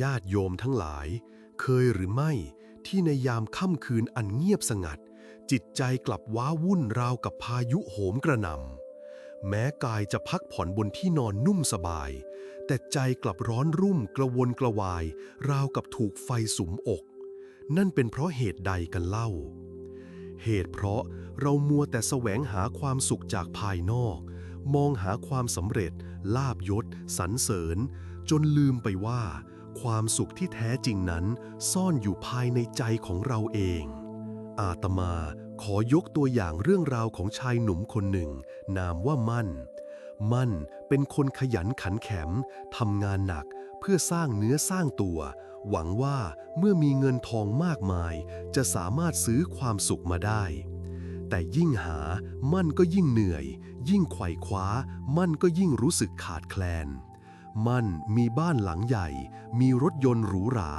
ญาติโยมทั้งหลาย เคยหรือไม่ที่ในยามค่ำคืนอันเงียบสงัด จิตใจกลับว้าวุ่นราวกับพายุโหมกระหน่ำแม้กายจะพักผ่อนบนที่นอนนุ่มสบาย แต่ใจกลับร้อนรุ่มกระวนกระวาย ราวกับถูกไฟสุมอก นั่นเป็นเพราะเหตุใดกันเล่า เหตุเพราะเรามัวแต่แสวงหาความสุขจากภายนอก มองหาความสำเร็จ ลาบยศสรรเสริญ จนลืมไปว่า ความสุขที่แท้จริงนั้นซ่อนอยู่ภายในใจของเราเอง อาตมาขอยกตัวอย่างเรื่องราวของชายหนุ่มคนหนึ่ง นามว่ามั่น มั่นเป็นคนขยันขันแข็งทำงานหนักเพื่อสร้างเนื้อสร้างตัว หวังว่าเมื่อมีเงินทองมากมาย จะสามารถซื้อความสุขมาได้ แต่ยิ่งหามั่นก็ยิ่งเหนื่อย ยิ่งไขว่คว้า มั่นก็ยิ่งรู้สึกขาดแคลน มั่นมีบ้านหลังใหญ่ มีรถยนต์หรูหรา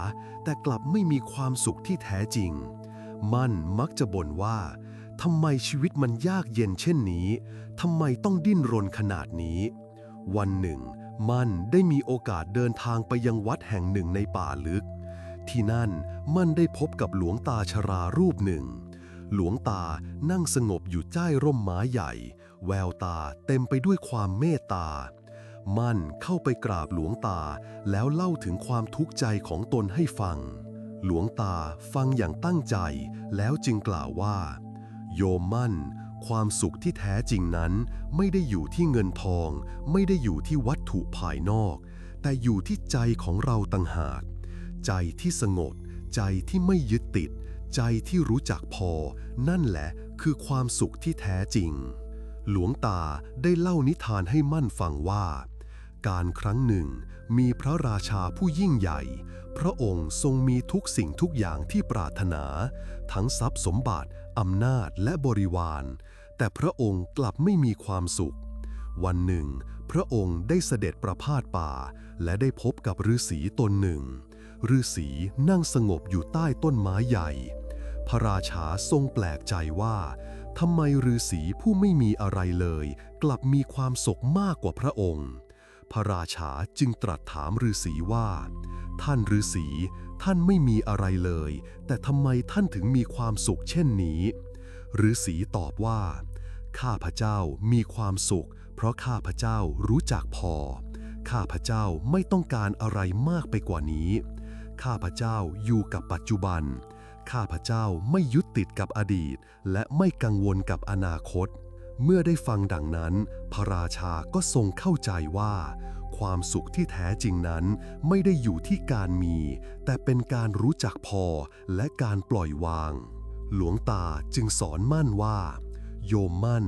แต่กลับไม่มีความสุขที่แท้จริง มั่นมักจะบ่นว่าทำไมชีวิตมันยากเย็นเช่นนี้ทำไมต้องดิ้นรนขนาดนี้ วันหนึ่ง มั่นได้มีโอกาสเดินทางไปยังวัดแห่งหนึ่งในป่าลึก ที่นั่นมั่นได้พบกับหลวงตาชรารูปหนึ่ง หลวงตานั่งสงบอยู่ใต้ร่มไม้ใหญ่ แววตาเต็มไปด้วยความเมตตา มั่นเข้าไปกราบหลวงตา แล้วเล่าถึงความทุกข์ใจของตนให้ฟัง หลวงตาฟังอย่างตั้งใจ แล้วจึงกล่าวว่า โยมมั่น ความสุขที่แท้จริงนั้น ไม่ได้อยู่ที่เงินทอง ไม่ได้อยู่ที่วัตถุภายนอก แต่อยู่ที่ใจของเราต่างหาก ใจที่สงบใจที่ไม่ยึดติด ใจที่รู้จักพอ นั่นแหละคือความสุขที่แท้จริงหลวงตาได้เล่านิทานให้มั่นฟังว่า การครั้งหนึ่ง มีพระราชาผู้ยิ่งใหญ่ พระองค์ทรงมีทุกสิ่งทุกอย่างที่ปรารถนา ทั้งทรัพย์สมบัติ อำนาจและบริวาร แต่พระองค์กลับไม่มีความสุข วันหนึ่ง พระองค์ได้เสด็จประพาสป่า และได้พบกับฤาษีตนหนึ่งฤาษีนั่งสงบอยู่ใต้ต้นไม้ใหญ่ พระราชาทรงแปลกใจว่าทำไมฤาษีผู้ไม่มีอะไรเลย กลับมีความสุขมากกว่าพระองค์ พระราชาจึงตรัสถามฤาษีว่า ท่านฤาษีท่านไม่มีอะไรเลย แต่ทำไมท่านถึงมีความสุขเช่นนี้ฤาษีตอบว่า ข้าพเจ้ามีความสุข เพราะข้าพเจ้ารู้จักพอ ข้าพเจ้าไม่ต้องการอะไรมากไปกว่านี้ ข้าพเจ้าอยู่กับปัจจุบัน ข้าพเจ้าไม่ยึดติดกับอดีต และไม่กังวลกับอนาคต เมื่อได้ฟังดังนั้น พระราชาก็ทรงเข้าใจว่า ความสุขที่แท้จริงนั้นไม่ได้อยู่ที่การมี แต่เป็นการรู้จักพอและการปล่อยวาง หลวงตาจึงสอนมั่นว่า โยมมั่น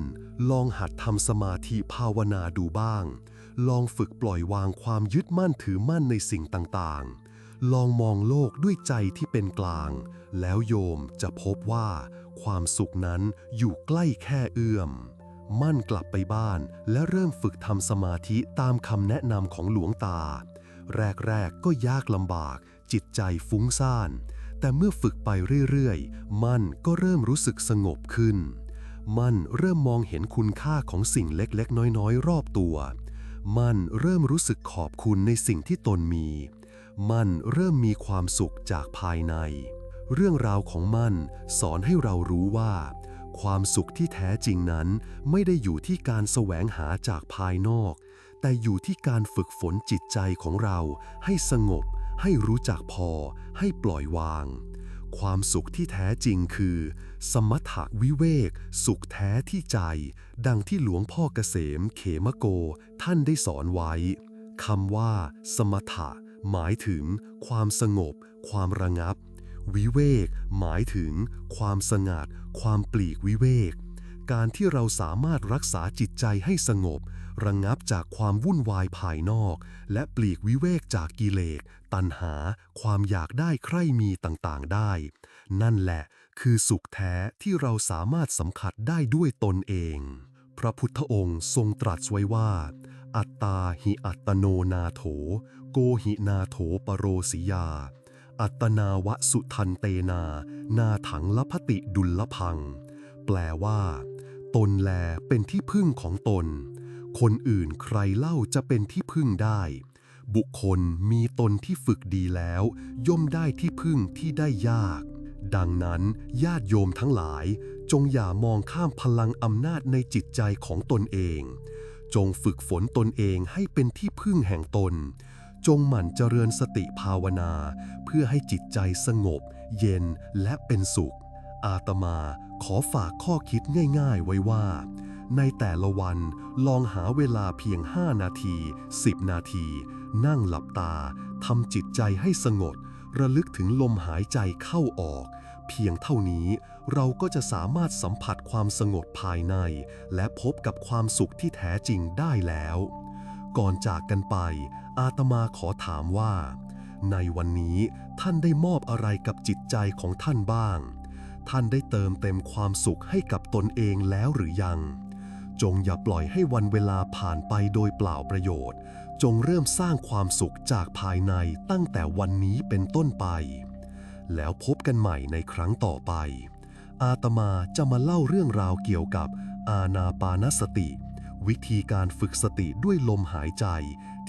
ลองหัดทำสมาธิภาวนาดูบ้าง ลองฝึกปล่อยวางความยึดมั่นถือมั่นในสิ่งต่างๆ ลองมองโลกด้วยใจที่เป็นกลาง แล้วโยมจะพบว่า ความสุขนั้นอยู่ใกล้แค่เอื้อม มั่นกลับไปบ้านและเริ่มฝึกทำสมาธิตามคำแนะนำของหลวงตา แรกๆก็ยากลำบาก จิตใจฟุ้งซ่าน แต่เมื่อฝึกไปเรื่อยๆ มั่นก็เริ่มรู้สึกสงบขึ้น มั่นเริ่มมองเห็นคุณค่าของสิ่งเล็กๆ น้อยๆ รอบตัว มั่นเริ่มรู้สึกขอบคุณในสิ่งที่ตนมี มั่นเริ่มมีความสุขจากภายใน เรื่องราวของมั่นสอนให้เรารู้ว่า ความสุขที่แท้จริงนั้นไม่ได้อยู่ที่การแสวงหาจากภายนอก แต่อยู่ที่การฝึกฝนจิตใจของเราให้สงบ ให้รู้จักพอ ให้ปล่อยวาง ความสุขที่แท้จริงคือ สมถะวิเวก สุขแท้ที่ใจ ดังที่หลวงพ่อเกษม เขมโก ท่านได้สอนไว้คำว่า สมถะ หมายถึง ความสงบ ความระงับ วิเวก หมายถึง ความสงัด ความปลีกวิเวก การที่เราสามารถรักษาจิตใจให้สงบ ระงับจากความวุ่นวายภายนอก และปลีกวิเวกจากกิเลสตัณหา ความอยากได้ใคร่มีต่างๆได้ นั่นแหละคือสุขแท้ที่เราสามารถสัมผัสได้ด้วยตนเอง พระพุทธองค์ทรงตรัสไว้ว่า อัตตาหิอัตโนนาโถ โกหินาโถปโรสิยา อัตนาวะสุทันเตนา นาถังลพติดุลพัง แปลว่า ตนแลเป็นที่พึ่งของตน คนอื่นใครเล่าจะเป็นที่พึ่งได้ บุคคลมีตนที่ฝึกดีแล้ว ย่อมได้ที่พึ่งที่ได้ยาก ดังนั้นญาติโยมทั้งหลาย จงอย่ามองข้ามพลังอำนาจในจิตใจของตนเอง จงฝึกฝนตนเองให้เป็นที่พึ่งแห่งตน จงหมั่นเจริญสติภาวนา เพื่อให้จิตใจสงบ เย็นและเป็นสุข อาตมาขอฝากข้อคิดง่ายๆไว้ว่า ในแต่ละวันลองหาเวลาเพียง 5 นาที 10 นาที นั่งหลับตาทำจิตใจให้สงบระลึกถึงลมหายใจเข้าออก เพียงเท่านี้เราก็จะสามารถสัมผัสความสงบภายใน และพบกับความสุขที่แท้จริงได้แล้ว ก่อนจากกันไป อาตมาขอถามว่า ในวันนี้ท่านได้มอบอะไรกับจิตใจของท่านบ้าง ท่านได้เติมเต็มความสุขให้กับตนเองแล้วหรือยัง จงอย่าปล่อยให้วันเวลาผ่านไปโดยเปล่าประโยชน์ จงเริ่มสร้างความสุขจากภายในตั้งแต่วันนี้เป็นต้นไป แล้วพบกันใหม่ในครั้งต่อไปอาตมาจะมาเล่าเรื่องราวเกี่ยวกับอาณาปานสติ วิธีการฝึกสติด้วยลมหายใจ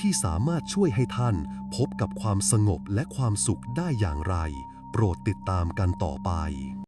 ที่สามารถช่วยให้ท่านพบกับความสงบและความสุขได้อย่างไร โปรดติดตามกันต่อไป